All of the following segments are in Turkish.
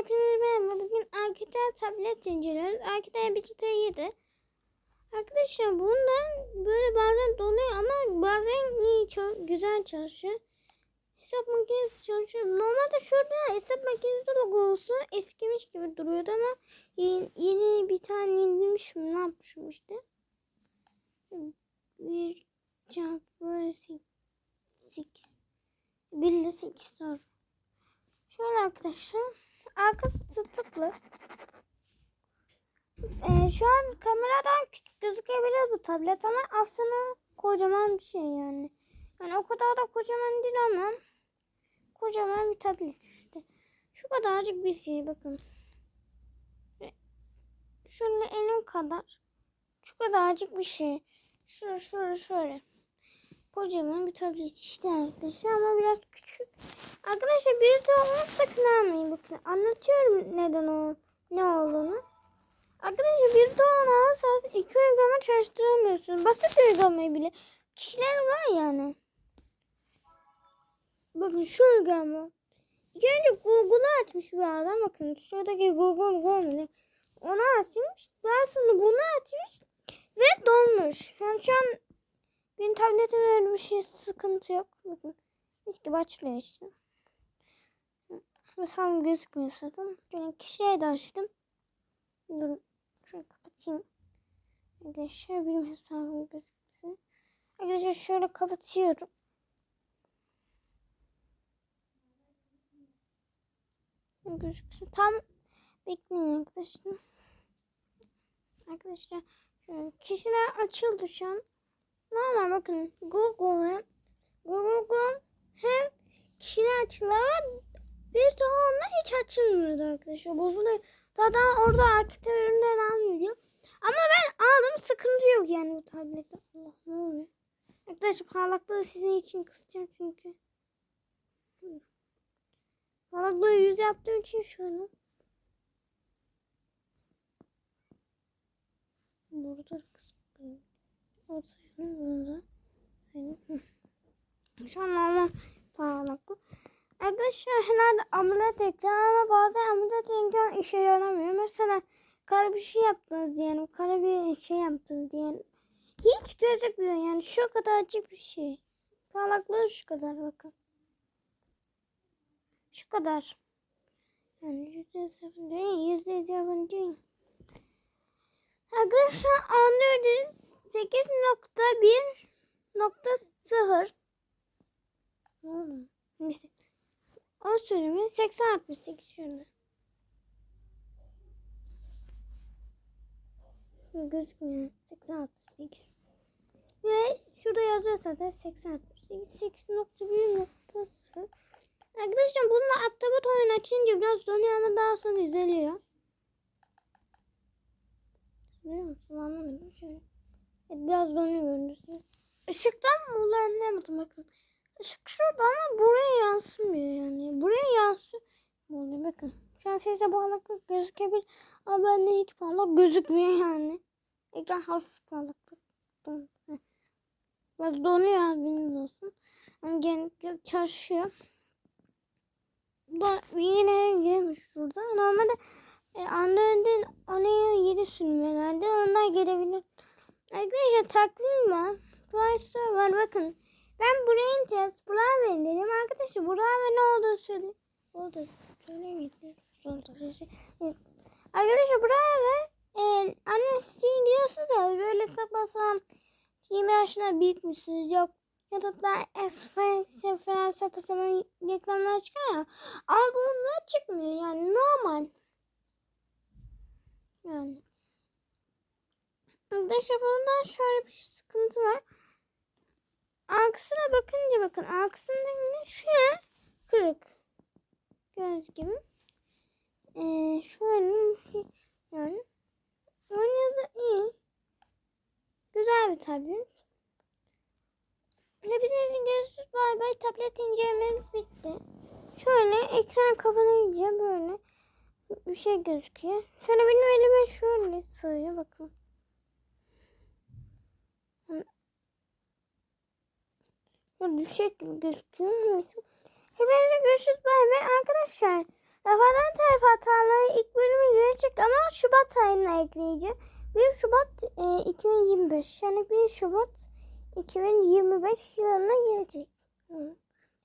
hepinize merhaba. Bugün Alkitel tablet inceliyoruz. Alkitel bir tuta 7. Arkadaşlar bundan böyle bazen donuyor ama bazen iyi çal- güzel çalışıyor. Hesap makinesi çalışıyor. Normalde şurada hesap makinesi logosu eskimiş gibi duruyordu ama yeni, yeni bir tane indirmişim. Ne yapmışım işte. Bir çarpı sekiz. Bir ile sekiz doğru. Şöyle arkadaşlar. Arkası tıklı. Ee, şu an kameradan küçük gözükebilir bu tablet ama aslında kocaman bir şey yani. Yani o kadar da kocaman değil ama kocaman bir tablet işte. Şu kadarcık bir şey bakın. Şöyle elim kadar. Şu kadarcık bir şey. Şöyle şöyle şöyle. Kocaman bir tablet işte arkadaşlar ama biraz küçük. Arkadaşlar bir de onu sakın almayın bakın. Anlatıyorum neden o ne olduğunu. Arkadaşlar bir de onu alırsanız iki uygulama çalıştıramıyorsunuz. Basit uygulamayı bile. Kişiler var yani. Bakın şu uygulama. İlk önce Google'u açmış bir adam. Bakın şuradaki Google Google. Onu açmış. Daha sonra bunu açmış. Ve donmuş. Yani şu an benim tabletimde öyle bir şey sıkıntı yok. Bakın. Mis gibi açılıyor işte. Hesabım gözükmüyor zaten. Şöyle kişiye de açtım. Dur. Şöyle kapatayım. Arkadaşlar benim hesabım gözükmesin. Arkadaşlar şöyle kapatıyorum. Gözüksün. Tam bekleyin arkadaşlar. Arkadaşlar şöyle kişiler açıldı şu an. Normal bakın Google hem Google hem kişiler açılıyor bir onunla hiç açılmıyordu arkadaşlar. Bozuluyor. Daha, daha orada aktif ürünler almıyor. Ama ben aldım sıkıntı yok yani bu tablette. Allah ne oluyor? Arkadaşlar parlaklığı sizin için kısacağım çünkü. Parlaklığı yüz yaptığım için şöyle. Burada kısıyorum. Ortaya burada. Yani, Şu an normal parlaklık. Arkadaşlar herhalde ameliyat ekran ama bazen ameliyat ekran işe yaramıyor. Mesela kara bir şey yaptınız diyelim. Kara bir şey yaptınız diyelim. Hiç gözükmüyor yani şu kadarcık bir şey. Parlaklığı şu kadar bakın. Şu kadar. Yani yüzde değil, yüzde sıfır değil. Arkadaşlar Android 8.1.0 Hmm. Neyse. O sürümü 80 68 şurada. Gözükmüyor. 80 68. Ve şurada yazıyor zaten 80 68 8.1.0. Arkadaşlar bununla atlama oyun açınca biraz donuyor ama daha sonra düzeliyor. Biliyor musun? Anlamadım şöyle. Biraz donuyor görüntüsü. Işıktan mı oluyor anlayamadım bakın. Işık şurada ama buraya yansımıyor yani. Buraya yansıyor. Oluyor bakın. Şu an size parlaklık gözükebilir. Ama bende hiç parlak gözükmüyor yani. Ekran hafif parlaklık. Biraz donuyor az benim olsun. Ama genellikle çalışıyor. Da yine girmiş şurada. Normalde e, Android'in ona yeni sürüm herhalde. Onlar gelebilir. Arkadaşlar takvim var. Price'lar var bakın. Ben buraya test Burak'a benderim. Arkadaşlar Burak'a ne olduğunu söyle. Oldu. Söylemeyeyim. Arkadaşlar ve e, anne siteye gidiyorsunuz ya böyle sapasam 20 yaşına büyük müsünüz? Yok. YouTube'da esfense falan sapasapan reklamlar çıkıyor ya. Ama bunlar çıkmıyor yani normal. Yani. Arkadaşlar bunda şöyle bir sıkıntı var. Aksına bakınca bakın yine şu an kırık. Gördüğünüz gibi. Ee, şöyle yani ön yazı iyi. Güzel bir tablet. Hepinize görüşürüz. Bay bay. Tablet incelememiz bitti. Şöyle ekran kapanınca böyle bir şey gözüküyor. Şöyle benim elime şöyle sığıyor bakın. Düşecek gibi gözüküyor. Neyse. Hepinize görüşürüz. Bay bay arkadaşlar. Rafadan Tayfa Hataları ilk bölümü gelecek ama Şubat ayına ekleyeceğim. 1 Şubat e, 2025 yani 1 Şubat 2025 yılına gelecek. Hı.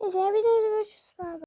Neyse bir görüşürüz. Bye bye.